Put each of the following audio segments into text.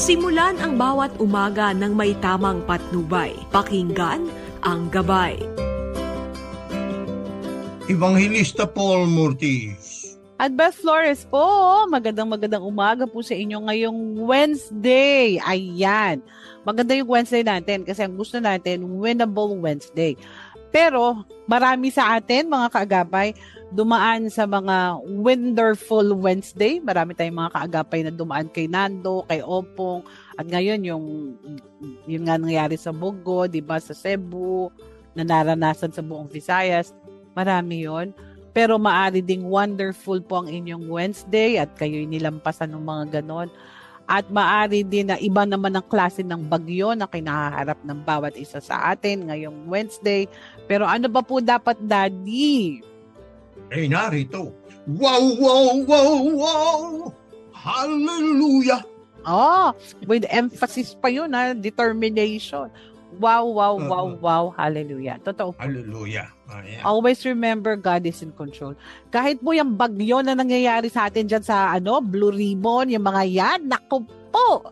Simulan ang bawat umaga ng may tamang patnubay. Pakinggan ang gabay. Evangelista Paul Mortis. At Beth Flores po, magandang magandang umaga po sa inyo ngayong Wednesday. Ayan. Maganda yung Wednesday natin kasi ang gusto natin, winnable Wednesday. Pero marami sa atin, mga kaagapay, dumaan sa mga wonderful Wednesday. Marami tayong mga kaagapay na dumaan kay Nando, kay Opong, at ngayon yung yung nga nangyari sa Bogo, 'di ba, sa Cebu, na naranasan sa buong Visayas. Marami 'yon. Pero maari ding wonderful po ang inyong Wednesday at kayo'y nilampasan ng mga ganon. At maari din na iba naman ang klase ng bagyo na kinaharap ng bawat isa sa atin ngayong Wednesday. Pero ano ba po dapat, Daddy? Eh, narito. Wow, wow, wow, wow! Hallelujah! Oh, with emphasis pa yun ha, determination. Wow, wow, wow, Oo. wow, hallelujah. Totoo po. Hallelujah. Ayan. Always remember God is in control. Kahit po yung bagyo na nangyayari sa atin dyan sa ano, Blue Ribbon, yung mga yan, naku po!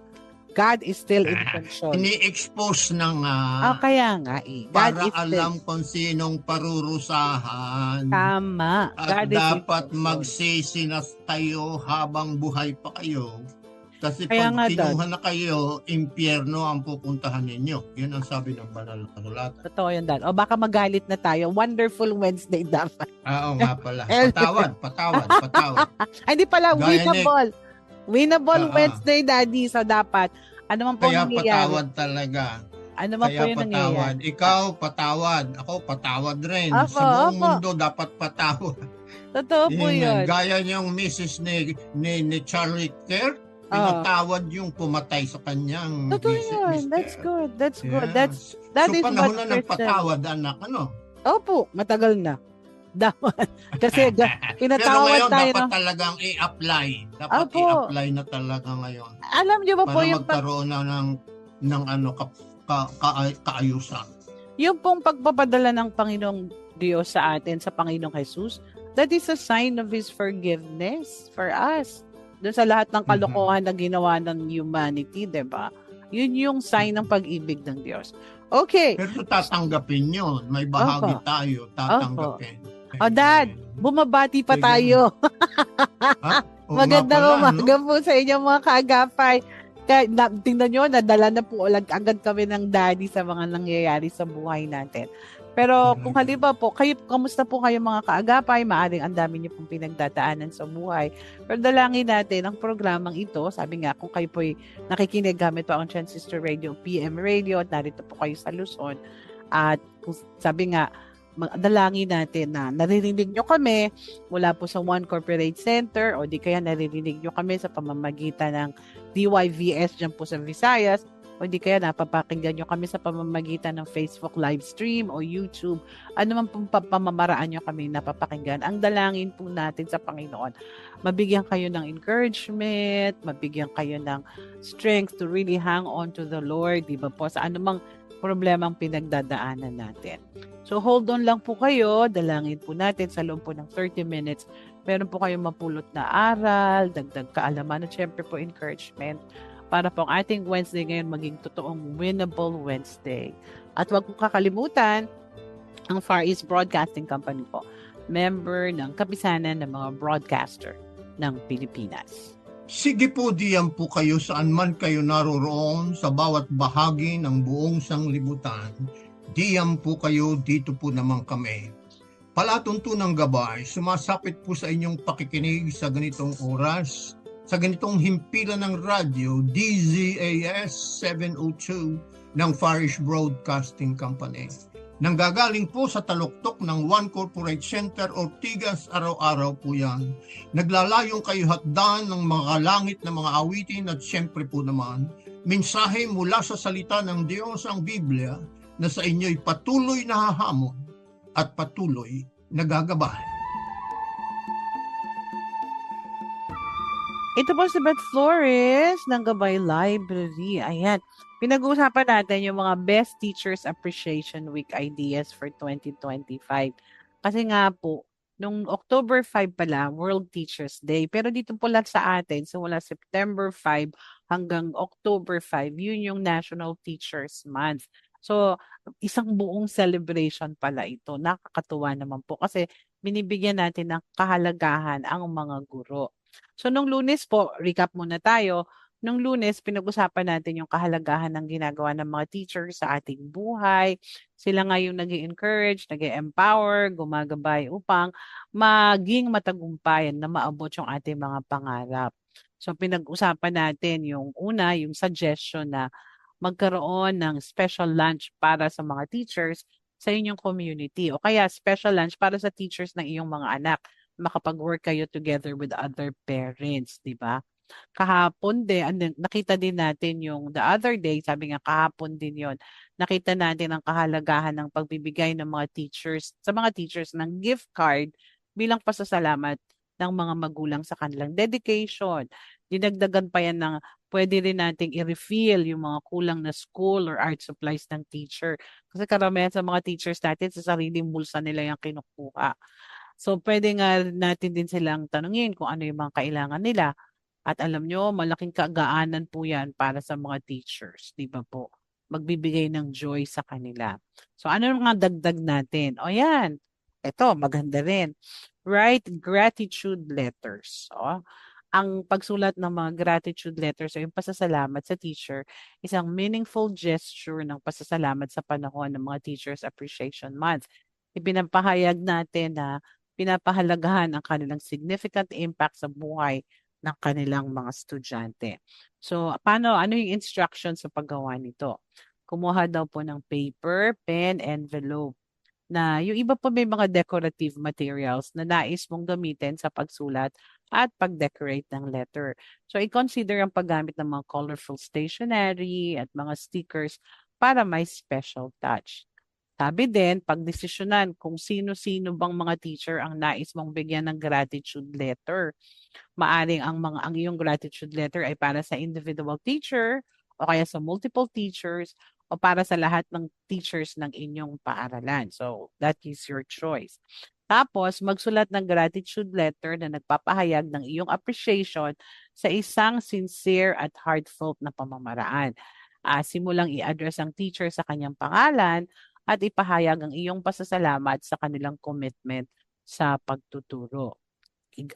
God is still in Ah, control. Ini-expose ng Ah, ah, kaya nga eh. God para is still. alam kung sinong parurusahan. Tama. At God dapat magsisinas tayo habang buhay pa kayo. Kasi Kaya nga, pag Dad. kinuha na kayo, impyerno ang pupuntahan ninyo. Yan ang sabi ng banal na kasulatan. Totoo yun, Dad. O baka magalit na tayo. Wonderful Wednesday dapat. Ah, Oo nga pala. Patawad, patawad, patawad. Ay, di pala. Gaya winnable. Winnable Ah, ah. Wednesday, Daddy. So, dapat. Ano man po Kaya nangyayari? patawad talaga. Ano man po Kaya yung patawad. nangyayari? Ikaw, patawad. Ako, patawad rin. Opo, Sa buong opo. mundo, dapat patawad. Totoo po Yun yun. Gaya niyong misis ni, ni, ni Charlie Kirk, pinatawad yung pumatay sa kanyang Totoo yun. mister. That's good. That's good. Yeah. That's that so, is panahon what na ng patawad, anak. Ano? Opo, matagal na. Dapat. Kasi ga- Pero pinatawad ngayon, tayo. dapat No? talagang i-apply. Dapat Opo. i-apply na talaga ngayon. Alam niyo ba po yung, magkaroon na ng, ng ano, ka, ka, ka, kaayusan. yung pong pagpapadala ng Panginoong Diyos sa atin, sa Panginoong Jesus, that is a sign of His forgiveness for us. Doon sa lahat ng kalokohan na ginawa ng humanity, di ba? Yun yung sign ng pag-ibig ng Diyos. Okay. Pero tatanggapin yun. May bahagi Opo. tayo, tatanggapin. O, Dad, Bumabati pa Sige. tayo. Nga Magandang umaga no? po sa inyo mga kaagapay. Kaya, na, tingnan nyo, nadala na po ulag agad kami ng daddy sa mga nangyayari sa buhay natin. Pero kung Talaga. halimbawa po, kayo, kamusta po kayo mga kaagapay? Maaring ang dami niyo pong pinagdadaanan sa buhay. Pero dalangin natin ang programang ito. Sabi nga, kung kayo po'y nakikinig gamit po ang Transistor Radio, PM Radio, at narito po kayo sa Luzon. At kung, sabi nga, dalangin natin na naririnig nyo kami mula po sa One Corporate Center o di kaya naririnig nyo kami sa pamamagitan ng DYVS dyan po sa Visayas o di kaya napapakinggan nyo kami sa pamamagitan ng Facebook live stream o YouTube. Ano man pong pa- pamamaraan nyo kami napapakinggan. Ang dalangin po natin sa Panginoon, mabigyan kayo ng encouragement, mabigyan kayo ng strength to really hang on to the Lord, di ba po, sa anumang problemang pinagdadaanan natin. So hold on lang po kayo, dalangin po natin sa loob po ng 30 minutes. Meron po kayong mapulot na aral, dagdag kaalaman at syempre po encouragement para po ang ating Wednesday ngayon maging totoong winnable Wednesday. At huwag po kakalimutan, ang Far East Broadcasting Company po, member ng kapisanan ng mga broadcaster ng Pilipinas. Sige po diyan po kayo saan man kayo naroroon sa bawat bahagi ng buong sanglibutan. Diyan po kayo, dito po naman kami. Palatuntunang gabay, sumasapit po sa inyong pakikinig sa ganitong oras, sa ganitong himpilan ng radyo, DZAS 702 ng Farish Broadcasting Company. Nanggagaling po sa taluktok ng One Corporate Center, Ortigas, araw-araw po yan. Naglalayong kayo hatdan ng mga langit na mga awitin at siyempre po naman, mensahe mula sa salita ng Diyos ang Biblia na sa inyo'y patuloy na hahamon at patuloy na Ito po si Beth Flores ng Gabay Library. Ayan. Pinag-uusapan natin yung mga Best Teachers Appreciation Week ideas for 2025. Kasi nga po, nung October 5 pala, World Teachers Day. Pero dito po lang sa atin, simula September 5 hanggang October 5, yun yung National Teachers Month. So, isang buong celebration pala ito. Nakakatuwa naman po kasi binibigyan natin ng kahalagahan ang mga guro. So, nung lunes po, recap muna tayo. Nung lunes, pinag-usapan natin yung kahalagahan ng ginagawa ng mga teachers sa ating buhay. Sila nga yung nag encourage nag empower gumagabay upang maging matagumpayan na maabot yung ating mga pangarap. So pinag-usapan natin yung una, yung suggestion na magkaroon ng special lunch para sa mga teachers sa inyong community o kaya special lunch para sa teachers ng iyong mga anak makapag-work kayo together with other parents, di ba? kahapon din, and nakita din natin yung the other day, sabi nga kahapon din yon nakita natin ang kahalagahan ng pagbibigay ng mga teachers, sa mga teachers ng gift card bilang pasasalamat ng mga magulang sa kanilang dedication. Dinagdagan pa yan ng pwede rin nating i-refill yung mga kulang na school or art supplies ng teacher. Kasi karamihan sa mga teachers natin sa sariling bulsa nila yung kinukuha. So pwede nga natin din silang tanungin kung ano yung mga kailangan nila at alam nyo, malaking kagaanan po yan para sa mga teachers, di ba po? Magbibigay ng joy sa kanila. So ano mga dagdag natin? O yan, ito, maganda rin. Write gratitude letters. O, ang pagsulat ng mga gratitude letters o yung pasasalamat sa teacher, isang meaningful gesture ng pasasalamat sa panahon ng mga Teachers Appreciation Month. Ipinapahayag natin na pinapahalagahan ang kanilang significant impact sa buhay ng kanilang mga estudyante. So, paano, ano yung instruction sa paggawa nito? Kumuha daw po ng paper, pen, envelope na yung iba po may mga decorative materials na nais mong gamitin sa pagsulat at pag-decorate ng letter. So, i-consider ang paggamit ng mga colorful stationery at mga stickers para may special touch. Sabi din, pagdesisyonan kung sino-sino bang mga teacher ang nais mong bigyan ng gratitude letter. Maaring ang mga ang iyong gratitude letter ay para sa individual teacher o kaya sa multiple teachers o para sa lahat ng teachers ng inyong paaralan. So, that is your choice. Tapos, magsulat ng gratitude letter na nagpapahayag ng iyong appreciation sa isang sincere at heartfelt na pamamaraan. Uh, simulang i-address ang teacher sa kanyang pangalan at ipahayag ang iyong pasasalamat sa kanilang commitment sa pagtuturo.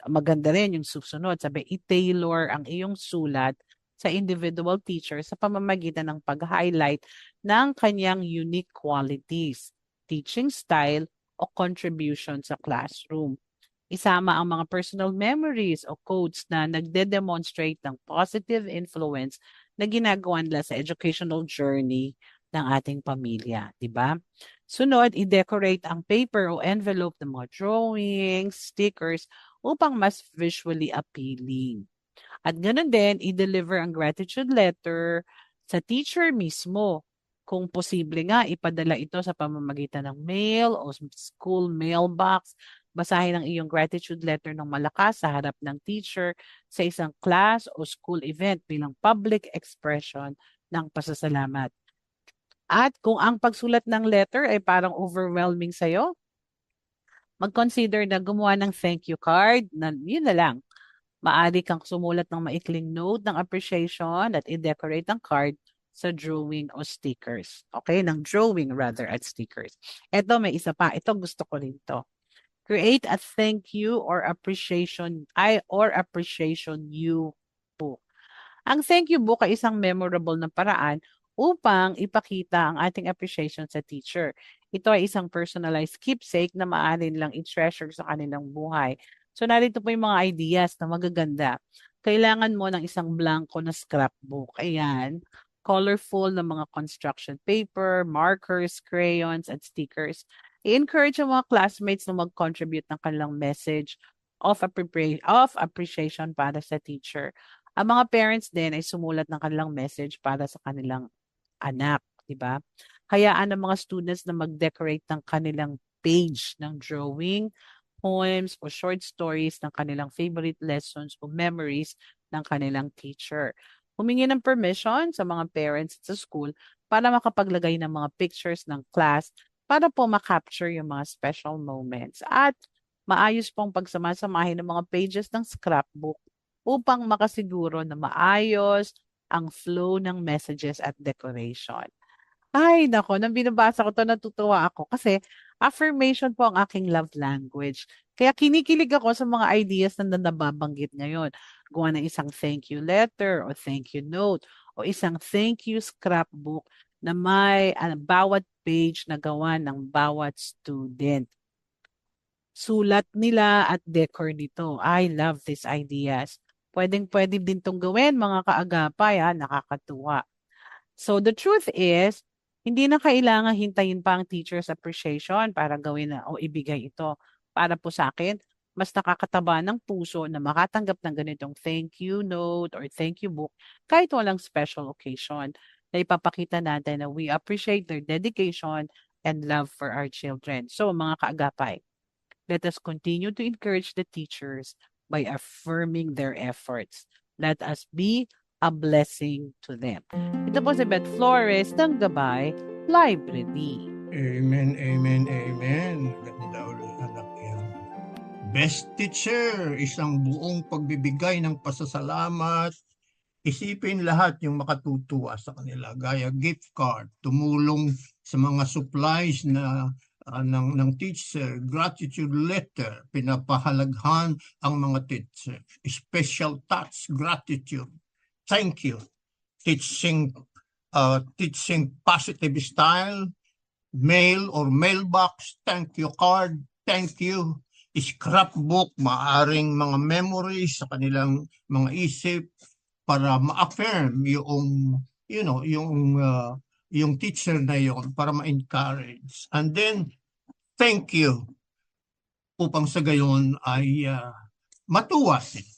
Maganda rin yung susunod, sabi, i-tailor ang iyong sulat sa individual teacher sa pamamagitan ng pag-highlight ng kanyang unique qualities, teaching style, o contribution sa classroom. Isama ang mga personal memories o quotes na nagde-demonstrate ng positive influence na ginagawa nila sa educational journey ng ating pamilya, di ba? Sunod, i-decorate ang paper o envelope ng mga drawings, stickers upang mas visually appealing. At ganoon din, i-deliver ang gratitude letter sa teacher mismo. Kung posible nga, ipadala ito sa pamamagitan ng mail o school mailbox. Basahin ang iyong gratitude letter ng malakas sa harap ng teacher sa isang class o school event bilang public expression ng pasasalamat. At kung ang pagsulat ng letter ay parang overwhelming sa'yo, mag-consider na gumawa ng thank you card. Na, yun na lang. Maari kang sumulat ng maikling note ng appreciation at i-decorate ang card sa drawing o stickers. Okay? Ng drawing rather at stickers. Ito, may isa pa. Ito gusto ko rin to. Create a thank you or appreciation I or appreciation you book. Ang thank you book ay isang memorable na paraan upang ipakita ang ating appreciation sa teacher. Ito ay isang personalized keepsake na maaari lang i-treasure sa kanilang buhay. So narito po yung mga ideas na magaganda. Kailangan mo ng isang blanco na scrapbook. Ayan. Colorful na mga construction paper, markers, crayons, at stickers. I-encourage ang mga classmates na mag-contribute ng kanilang message of, of appreciation para sa teacher. Ang mga parents din ay sumulat ng kanilang message para sa kanilang anak, di ba? Hayaan ng mga students na mag-decorate ng kanilang page ng drawing, poems o short stories ng kanilang favorite lessons o memories ng kanilang teacher. Humingi ng permission sa mga parents sa school para makapaglagay ng mga pictures ng class para po makapture yung mga special moments. At maayos pong pagsamasamahin ng mga pages ng scrapbook upang makasiguro na maayos ang flow ng messages at decoration. Ay, nako, nang binabasa ko to, natutuwa ako kasi affirmation po ang aking love language. Kaya kinikilig ako sa mga ideas na nababanggit ngayon. Gawa ng isang thank you letter o thank you note o isang thank you scrapbook na may ah, bawat page na gawa ng bawat student. Sulat nila at decor nito. I love these ideas. Pwedeng pwede din tong gawin mga kaagapay ha, nakakatuwa. So the truth is, hindi na kailangan hintayin pa ang teacher's appreciation para gawin na o ibigay ito. Para po sa akin, mas nakakataba ng puso na makatanggap ng ganitong thank you note or thank you book kahit walang special occasion na ipapakita natin na we appreciate their dedication and love for our children. So mga kaagapay, let us continue to encourage the teachers by affirming their efforts. Let us be a blessing to them. Ito po si Beth Flores ng Gabay Library. Amen, amen, amen. Ganda ulit anak yan. Best teacher, isang buong pagbibigay ng pasasalamat. Isipin lahat yung makatutuwa sa kanila. Gaya gift card, tumulong sa mga supplies na ah, ng, ng teacher, gratitude letter, pinapahalaghan ang mga teacher. Special touch, gratitude. Thank you. Teaching uh, teaching positive style, mail or mailbox, thank you card, thank you, scrapbook, maaring mga memories sa kanilang mga isip para ma-affirm yung, you know, yung, uh, yung teacher na yon para ma-encourage. And then, thank you upang sa gayon ay uh, matuwa sila.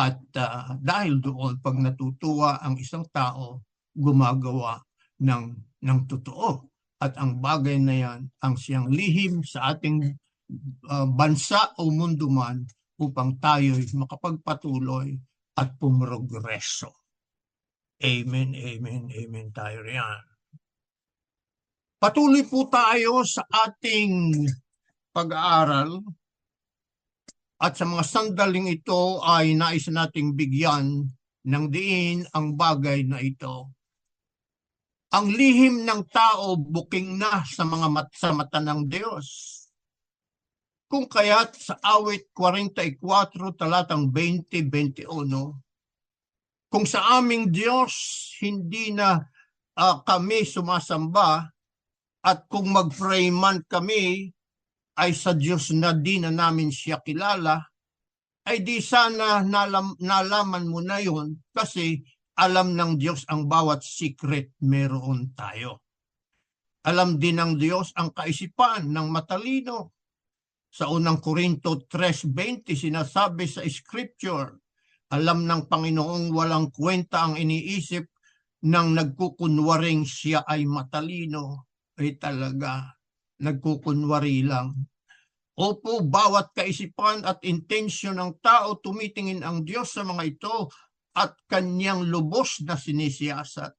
At uh, dahil doon, pag natutuwa ang isang tao, gumagawa ng, ng totoo. At ang bagay na yan, ang siyang lihim sa ating uh, bansa o mundo man upang tayo'y makapagpatuloy at pumrogreso. Amen, amen, amen tayo riyan. Patuloy po tayo sa ating pag-aaral at sa mga sandaling ito ay nais nating bigyan ng diin ang bagay na ito. Ang lihim ng tao buking na sa mga mat sa mata ng Diyos. Kung kaya't sa awit 44 talatang 20-21, kung sa aming Diyos hindi na ah, kami sumasamba at kung mag-pray man kami ay sa Diyos na di na namin siya kilala, ay di sana nalam, nalaman mo na yun kasi alam ng Diyos ang bawat secret meron tayo. Alam din ng Diyos ang kaisipan ng matalino. Sa unang Korinto 3.20 sinasabi sa scripture, alam ng Panginoong walang kwenta ang iniisip ng nagkukunwaring siya ay matalino. Ay talaga, nagkukunwari lang. Opo, bawat kaisipan at intensyon ng tao tumitingin ang Diyos sa mga ito at kanyang lubos na sinisiyasat.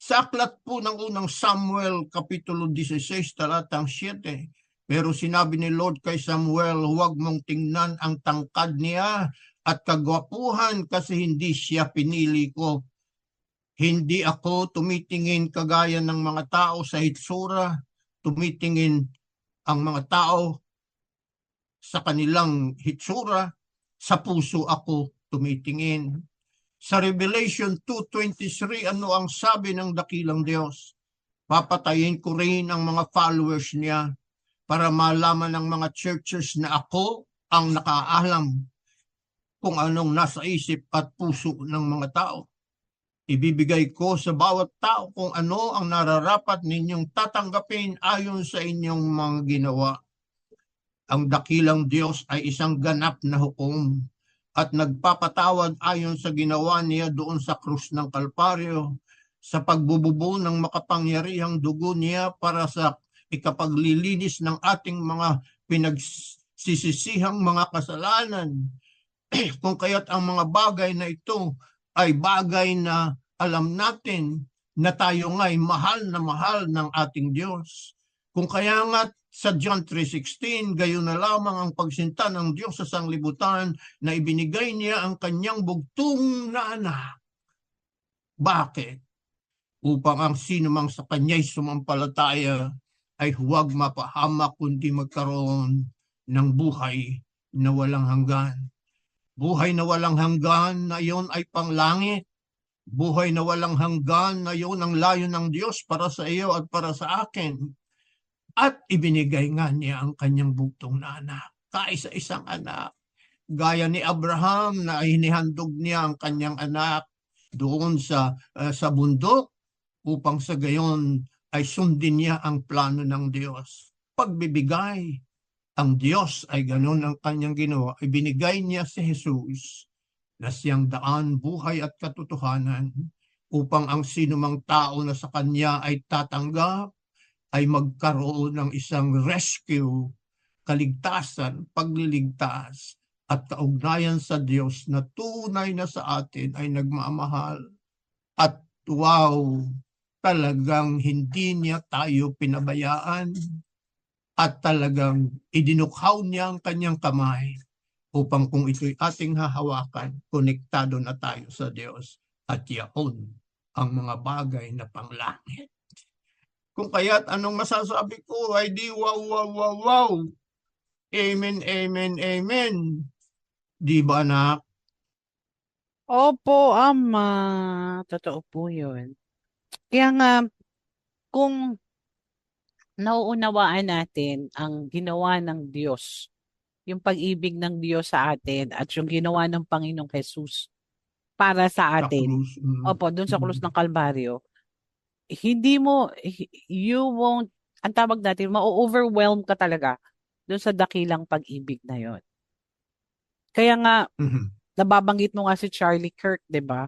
Sa aklat po ng unang Samuel, Kapitulo 16, talatang 7, pero sinabi ni Lord kay Samuel, huwag mong tingnan ang tangkad niya at kagwapuhan kasi hindi siya pinili ko. Hindi ako tumitingin kagaya ng mga tao sa hitsura, tumitingin ang mga tao sa kanilang hitsura, sa puso ako tumitingin. Sa Revelation 2.23, ano ang sabi ng dakilang Diyos? Papatayin ko rin ang mga followers niya para malaman ng mga churches na ako ang nakaalam kung anong nasa isip at puso ng mga tao. Ibibigay ko sa bawat tao kung ano ang nararapat ninyong tatanggapin ayon sa inyong mga ginawa. Ang dakilang Diyos ay isang ganap na hukom at nagpapatawad ayon sa ginawa niya doon sa krus ng Kalparyo sa pagbububo ng makapangyarihang dugo niya para sa ikapaglilinis ng ating mga pinagsisisihang mga kasalanan. Kung kaya't ang mga bagay na ito ay bagay na alam natin na tayo nga'y mahal na mahal ng ating Diyos. Kung kaya nga Sa John 3.16, gayon na lamang ang pagsinta ng Diyos sa sanglibutan na ibinigay niya ang kanyang bugtong na anak. Bakit? Upang ang sinumang sa kanya'y sumampalataya ay huwag mapahamak kundi magkaroon ng buhay na walang hanggan. Buhay na walang hanggan na iyon ay panglangit. Buhay na walang hanggan na iyon ang layo ng Diyos para sa iyo at para sa akin. At ibinigay nga niya ang kanyang bugtong na anak, kaisa-isang anak. Gaya ni Abraham na hinihandog niya ang kanyang anak doon sa uh, sa bundok upang sa gayon ay sundin niya ang plano ng Diyos. Pagbibigay, ang Diyos ay ganun ang kanyang ginawa. Ibinigay niya si Jesus na siyang daan, buhay at katotohanan upang ang sinumang tao na sa kanya ay tatanggap ay magkaroon ng isang rescue, kaligtasan, pagliligtas, at kaugnayan sa Diyos na tunay na sa atin ay nagmamahal. At wow, talagang hindi niya tayo pinabayaan at talagang idinukhaw niya ang kanyang kamay upang kung ito'y ating hahawakan, konektado na tayo sa Diyos at yaon ang mga bagay na panglangit. Kung kaya't anong masasabi ko ay di wow, wow, wow, wow. Amen, amen, amen. Di ba anak? Opo, ama. Totoo po yun. Kaya nga, kung nauunawaan natin ang ginawa ng Diyos, yung pag-ibig ng Diyos sa atin at yung ginawa ng Panginoong Jesus para sa atin. Mm. Opo, dun sa krus Mm. ng Kalbaryo, hindi mo, you won't, ang tawag natin, ma-overwhelm ka talaga dun sa dakilang pag-ibig na yon. Kaya nga, Mhm. nababanggit mo nga si Charlie Kirk, di ba?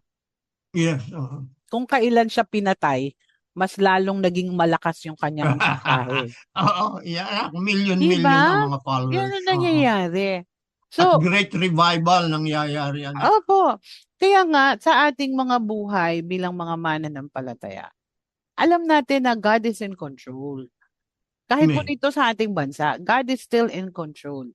Yes. uh Kung kailan siya pinatay, mas lalong naging malakas yung kanyang mensahe. Oo, yeah, million Diba? million ang mga followers. Yan ang nangyayari. At So, great revival nangyayari. Ano? opo. Kaya nga, sa ating mga buhay bilang mga mananampalataya, alam natin na God is in control. Kahit po Amen. dito sa ating bansa, God is still in control.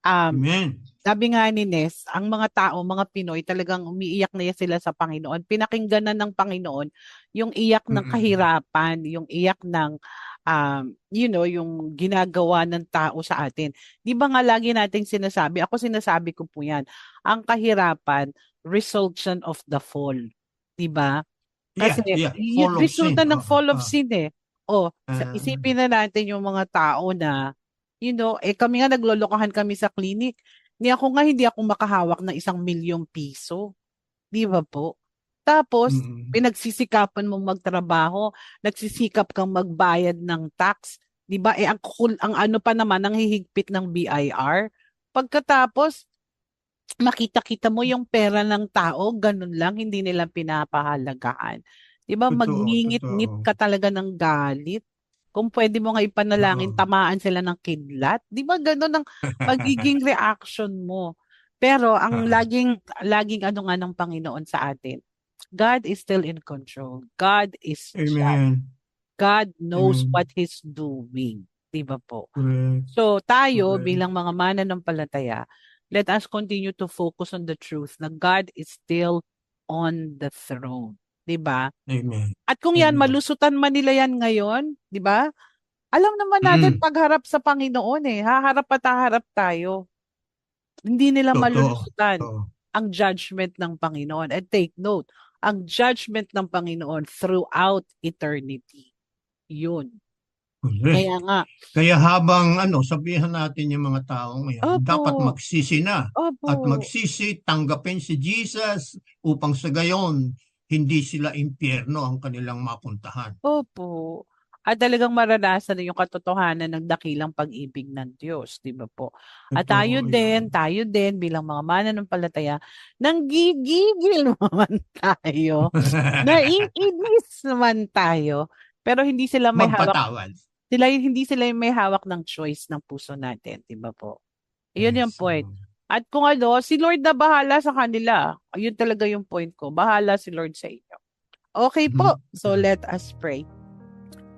Um, Amen. sabi nga ni Nes, ang mga tao, mga Pinoy, talagang umiiyak na sila sa Panginoon. Pinakinggan na ng Panginoon yung iyak ng kahirapan, yung iyak ng, um, you know, yung ginagawa ng tao sa atin. Di ba nga lagi nating sinasabi, ako sinasabi ko po yan, ang kahirapan, resultant of the fall. Di ba? Yeah, Kasi yeah. yun, Fall of resulta ng fall of oo. sin eh. O, sa- Ah. isipin na natin yung mga tao na, you know, eh kami nga naglolokohan kami sa clinic. Ni ako nga hindi ako makahawak ng isang milyong piso. Di ba po? Tapos, Mm-mm. pinagsisikapan mong magtrabaho, nagsisikap kang magbayad ng tax, 'di ba? Eh ang ang ano pa naman ang hihigpit ng BIR. Pagkatapos makita-kita mo yung pera ng tao, ganun lang, hindi nila pinapahalagahan. 'Di ba? Magngingit-ngit ka talaga ng galit. Kung pwede mo nga ipanalangin, Oo. tamaan sila ng kidlat. 'Di ba ganun ang magiging reaction mo? Pero ang Ah. laging laging ano nga ng Panginoon sa atin, God is still in control. God is just. Amen. God knows Amen. what He's doing. Di ba po? Correct. So tayo Correct. bilang mga mananampalataya, let us continue to focus on the truth na God is still on the throne. Di ba? Amen. At kung yan, Amen. malusutan man nila yan ngayon, di ba? Alam naman natin Mm. pagharap sa Panginoon eh. Haharap at haharap tayo. Hindi nila Totoo. malulusutan Oo. ang judgment ng Panginoon. And take note, ang judgment ng Panginoon throughout eternity. Yun. Correct. Kaya nga, Kaya habang ano, sabihan natin yung mga tao ngayon, Opo. dapat magsisi na opo, at magsisi, tanggapin si Jesus upang sa gayon hindi sila impyerno ang kanilang mapuntahan. opo. At talagang maranasan na yung katotohanan ng dakilang pag-ibig ng Diyos, di ba po? At Totoo tayo yan. din, tayo din bilang mga mananampalataya, nang gigigil naman tayo. Naiinis naman tayo. Pero hindi sila may hawak, Magpatawad. sila hindi sila yung may hawak ng choice ng puso natin, di ba po? Yun yung Yes, point. At kung ano, si Lord na bahala sa kanila. Ayun talaga yung point ko. Bahala si Lord sa inyo. Okay po. Mhm. So let us pray.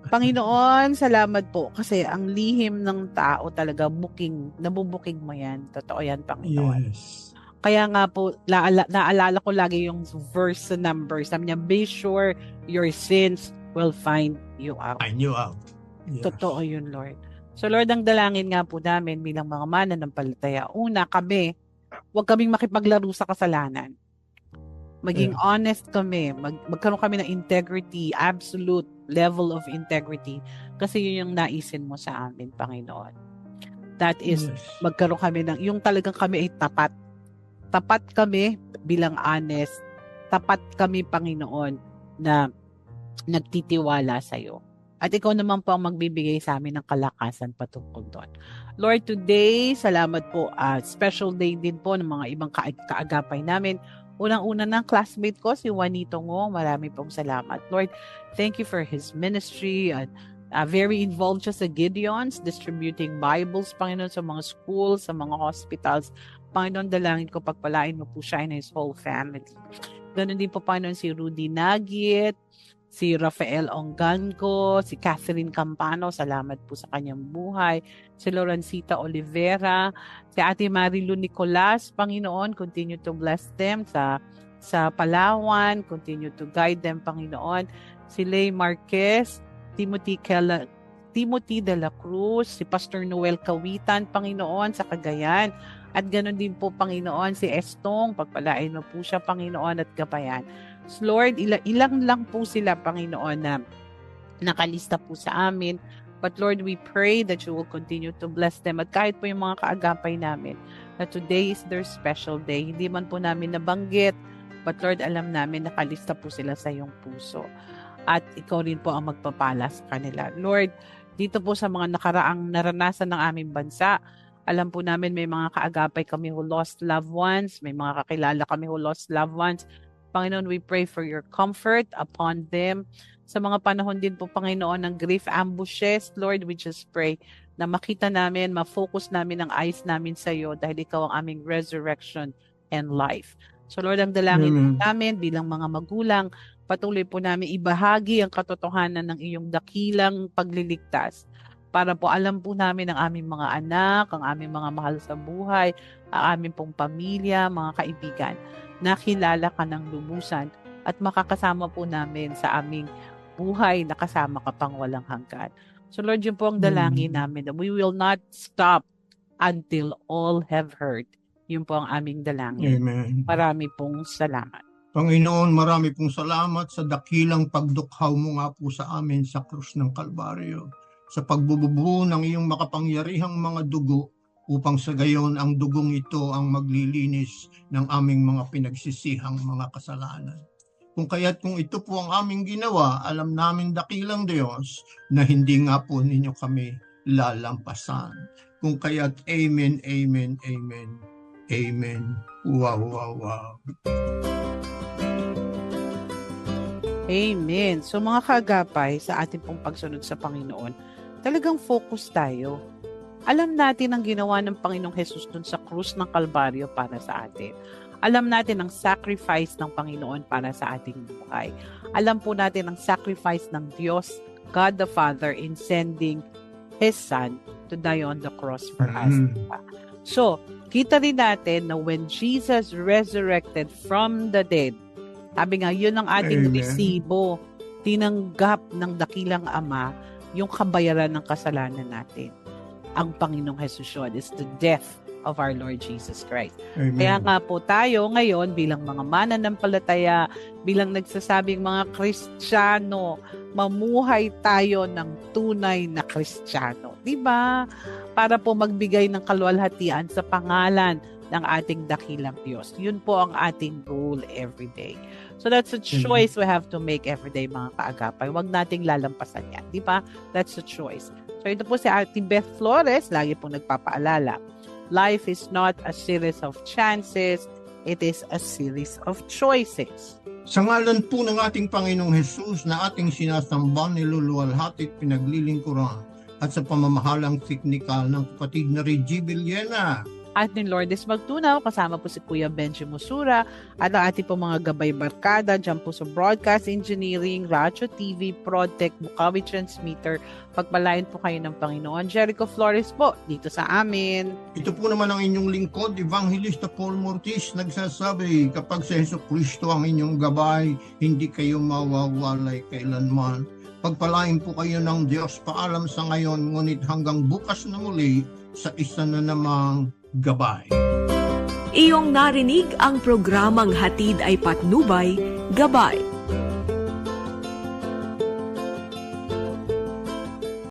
Panginoon, salamat po kasi ang lihim ng tao talaga booking, nabubuking mo yan. Totoo yan, Panginoon. Yes. Kaya nga po, laala, naalala ko lagi yung verse sa numbers. Sabi niya, be sure your sins will find you out. I knew out. Yes. Totoo yun, Lord. So Lord, ang dalangin nga po namin bilang mga mana ng palataya. Una, kami, huwag kaming makipaglaro sa kasalanan. Maging honest kami, mag, magkaroon kami ng integrity, absolute level of integrity. Kasi yun yung naisin mo sa amin, Panginoon. That is, Yes. magkaroon kami ng, yung talagang kami ay tapat. Tapat kami bilang honest. Tapat kami, Panginoon, na nagtitiwala sa iyo. At ikaw naman po ang magbibigay sa amin ng kalakasan patungkol doon. Lord, today, salamat po. ah, special day din po ng mga ibang ka- kaagapay namin. Unang-una ng classmate ko, si Juanito Ngong. Marami pong salamat. Lord, thank you for his ministry and uh, very involved siya sa Gideons, distributing Bibles, Panginoon, sa mga schools, sa mga hospitals. Panginoon, dalangin ko, pagpalain mo po siya and his whole family. Ganon din po, Panginoon, si Rudy Nagit, si Rafael Ongango, si Catherine Campano, salamat po sa kanyang buhay, si Lorencita Olivera, si Ate Marilu Nicolas, Panginoon, continue to bless them sa sa Palawan, continue to guide them, Panginoon. Si Lay Marquez, Timothy Kela, Timothy de la Cruz, si Pastor Noel Kawitan, Panginoon, sa Cagayan. At ganoon din po, Panginoon, si Estong, pagpalain mo po siya, Panginoon, at gabayan. Lord, ila- ilang lang po sila, Panginoon, na nakalista po sa amin. But Lord, we pray that you will continue to bless them. At kahit po yung mga kaagapay namin, na today is their special day. Hindi man po namin nabanggit, but Lord, alam namin nakalista po sila sa iyong puso. At ikaw rin po ang magpapala sa kanila. Lord, dito po sa mga nakaraang naranasan ng aming bansa, alam po namin may mga kaagapay kami who lost loved ones, may mga kakilala kami who lost loved ones. Panginoon, we pray for your comfort upon them. Sa mga panahon din po, Panginoon, ng grief ambushes, Lord, we just pray na makita namin, ma-focus namin ang eyes namin sa iyo dahil ikaw ang aming resurrection and life. So Lord, ang dalangin Amen. namin bilang mga magulang, patuloy po namin ibahagi ang katotohanan ng iyong dakilang pagliligtas para po alam po namin ang aming mga anak, ang aming mga mahal sa buhay, ang aming pong pamilya, mga kaibigan, nakilala ka ng lubusan at makakasama po namin sa aming buhay na kasama ka pang walang hanggan. So Lord, yun po ang dalangin namin that we will not stop until all have heard. Yun po ang aming dalangin. Amen. Marami pong salamat. Panginoon, marami pong salamat sa dakilang pagdukhaw mo nga po sa amin sa krus ng Kalbaryo, sa pagbububuo ng iyong makapangyarihang mga dugo upang sa gayon ang dugong ito ang maglilinis ng aming mga pinagsisihang mga kasalanan. Kung kaya't kung ito po ang aming ginawa, alam namin dakilang Diyos na hindi nga po ninyo kami lalampasan. Kung kaya't Amen, Amen, Amen, Amen. Wow, wow, wow. Amen. So mga kagapay sa ating pong pagsunod sa Panginoon, talagang focus tayo. Alam natin ang ginawa ng Panginoong Jesus dun sa krus ng Kalbaryo para sa atin. Alam natin ang sacrifice ng Panginoon para sa ating buhay. Alam po natin ang sacrifice ng Diyos, God the Father, in sending His Son to die on the cross for us. Mhm. So, kita rin natin na when Jesus resurrected from the dead, sabi nga, yun ang ating Amen. resibo. Tinanggap ng dakilang Ama yung kabayaran ng kasalanan natin. Ang Panginoong Jesus yun is the death of our Lord Jesus Christ. Amen. Kaya nga po tayo ngayon bilang mga mananampalataya, bilang nagsasabing mga Kristiyano, mamuhay tayo ng tunay na Kristiyano. 'Di ba? Para po magbigay ng kaluwalhatian sa pangalan ng ating dakilang Diyos. Yun po ang ating goal every day. So that's a choice we have to make every day mga kaagapay. Huwag nating lalampasan yan. Di ba? That's a choice. So ito po si Ate Beth Flores, lagi pong nagpapaalala. Life is not a series of chances, it is a series of choices. Sa ngalan po ng ating Panginoong Hesus na ating sinasamba, niluluwalhati at pinaglilingkuran at sa pamamahalang teknikal ng kapatid na Reggie Villena, ni Lourdes Magtunaw, kasama po si Kuya Benji Musura, at ang ating po mga gabay barkada dyan po sa Broadcast Engineering, Radyo TV, Prodtech, Bukawi Transmitter. Pagpalain po kayo ng Panginoon. Jericho Flores po, dito sa amin. Ito po naman ang inyong lingkod, Evangelista Paul Mortis, nagsasabi, kapag sa Heso Kristo ang inyong gabay, hindi kayo mawawalay kailanman. Pagpalain po kayo ng Diyos, paalam sa ngayon, ngunit hanggang bukas na muli sa isa na namang gabay. Iyong narinig ang programang Hatid ay Patnubay, Gabay